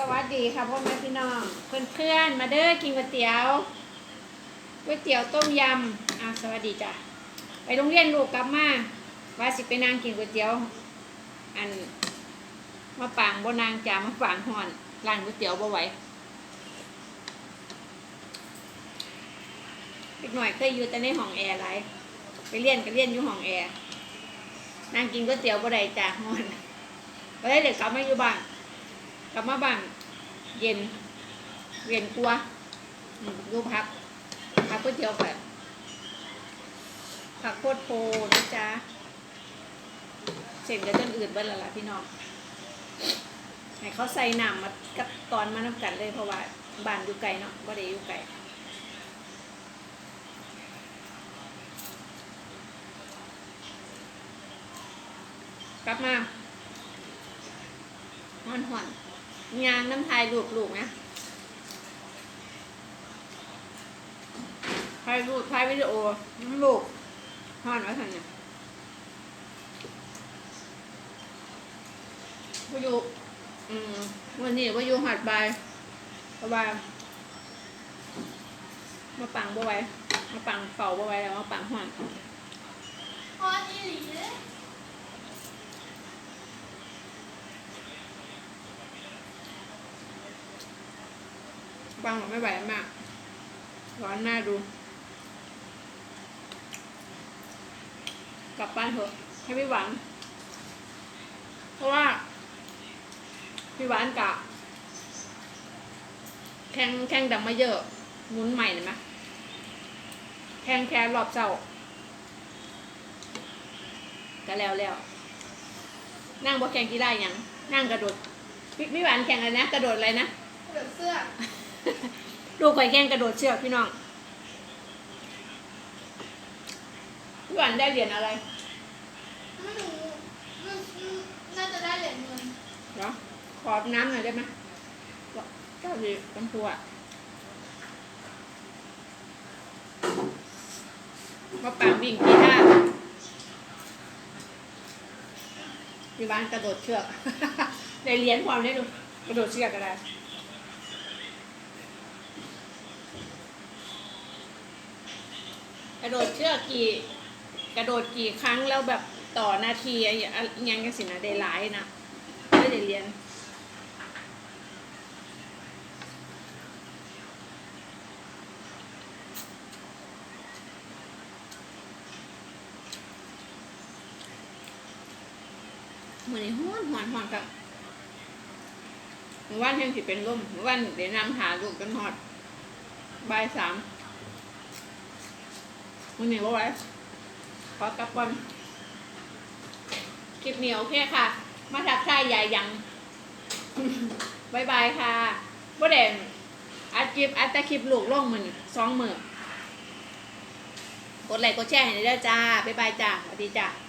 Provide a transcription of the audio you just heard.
สวัสดีค่ะพ่อแม่พี่น้องเพื่อนๆมาเด้อกินก๋วยเตี๋ยวก๋วยเตี๋ยวต้มยำอะสวัสดีจ้ะไปโรงเรียนลูกกลับมาว่าสิไปนางกินก๋วยเตี๋ยว อันมาปางบ่นางจ่ามาปางห่อนร้านก๋วยเตี๋ยวบ่ไหวเล็กหน่อยเคยอยู่แต่ในห้องแอร์ไรไปเรียนก็เรียนอยู่ห้องแอร์นางกินก๋วยเตี๋ยวบ่ได้จ้าห่อนก็ได้เด็กกลับมาอยู่บ้าน กลับมาบ้านเย็นเวียนกลัวดูพักพักก๋วยเตี๋ยวแบบผักโคตรโพนะจ๊ะเสร็จกับต้นอื่นเบิ้ลละล่ะพี่น้องให้เขาใส่น้ำมากับตอนมาน้ำกันเลยเพราะว่าบ้านอยู่ไกลเนาะบ่ได้อยู่ไกลกลับมาหอนหอน ๆงานน้ำทายลูกลูกนะถ่ายรูปถ่ายวิดีโอน้ำลูกห่อนไว้ทันเนี่ยวายุอืมวันนี้วายุหัดบายเพราะว่ามาปังบ่ไว้มาปังเฝ้าบ่ไว้แล้วมาปังห่อน พออีหลีเลย ปังแบบไม่ไหวมาก ร้อนหน้าดู กลับบ้านเถอะให้พี่หวานเพราะว่าพี่หวานกะแข่งแข่งดังมาเยอะหมุนใหม่เห็นไหมแข่งแค่รอบเจ้าก็แล้วแล้วนั่งบนแข่งกีฬาอหย่างนั่งกระโดดพี่พี่หวานแข่งอะไรนะ กระโดดอะไรนะเดือดเสื้อ ลูกข่อยแข่งกระโดดเชือกพี่น้องพี่หวานได้เหรียญอะไรไม่รู้มันน่าจะได้เหรียญเงินเหรอขอน้ำหน่อยได้ไหมเจ้าดีกัมพูอะมาปางวิ่งกี่ท่าพี่หวานกระโดดเชือก ได้เหรียญความได้ดูกระโดดเชือกก็ได้ ระโดดเชือกกี่ กระโดดกี่ครั้งแล้วแบบต่อนาทีอะอย่างยังกันสินะได้หลายนะไม่ได้เรียนเหมือนห้อนหอนหอนกับวานยังสิเป็นลมเมื่อวานเดี๋ยวนำหาลูกกันหอดบ่ายสาม มันนี้ว่าไว้ขอกลับก่อนคลิปนี้โอเคค่ะ มาทักทายยายยังบายบายค่ะบ่เด่นอัดคลิปอัดแต่คลิปลูกล่องมือสองมือกดไลค์กดแชร์ให้ได้จ้าบ๊ายบายจ้าสวัสดีจ้า